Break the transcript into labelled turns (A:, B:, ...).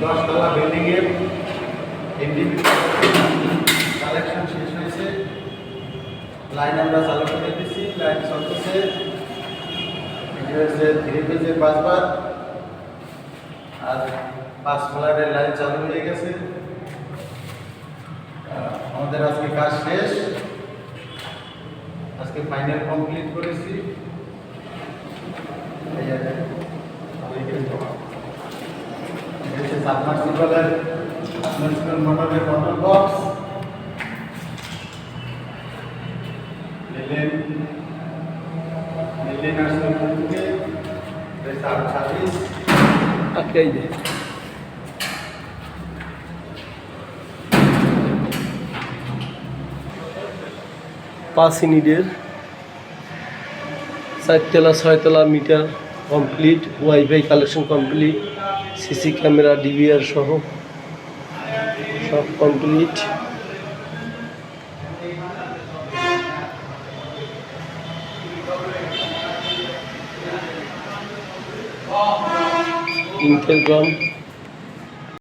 A: দশতলা individual collection শেষ হয়েছে। লাইন আমরা চালু করে দিচ্ছি লাইন চলতেছে। হচ্ছে থ্রি পেজের পাঁচবার আর পাঁচ কালারের লাইন চালু হয়ে গেছে। আমাদের আজকে কাজ শেষ। আজকে ফাইনাল কমপ্লিট করেছি। সাবমার্সিবলের সাবমার্সিবল মোটরের মোটর বক্স নিলেন নিলেন
B: আটকাই দে পাঁচ ইউনিটের চারতলা, ছয়তলা meter complete, wifi collection complete. CC camera DVR সহ সব কমপ্লিট ইন্টারগ্রাম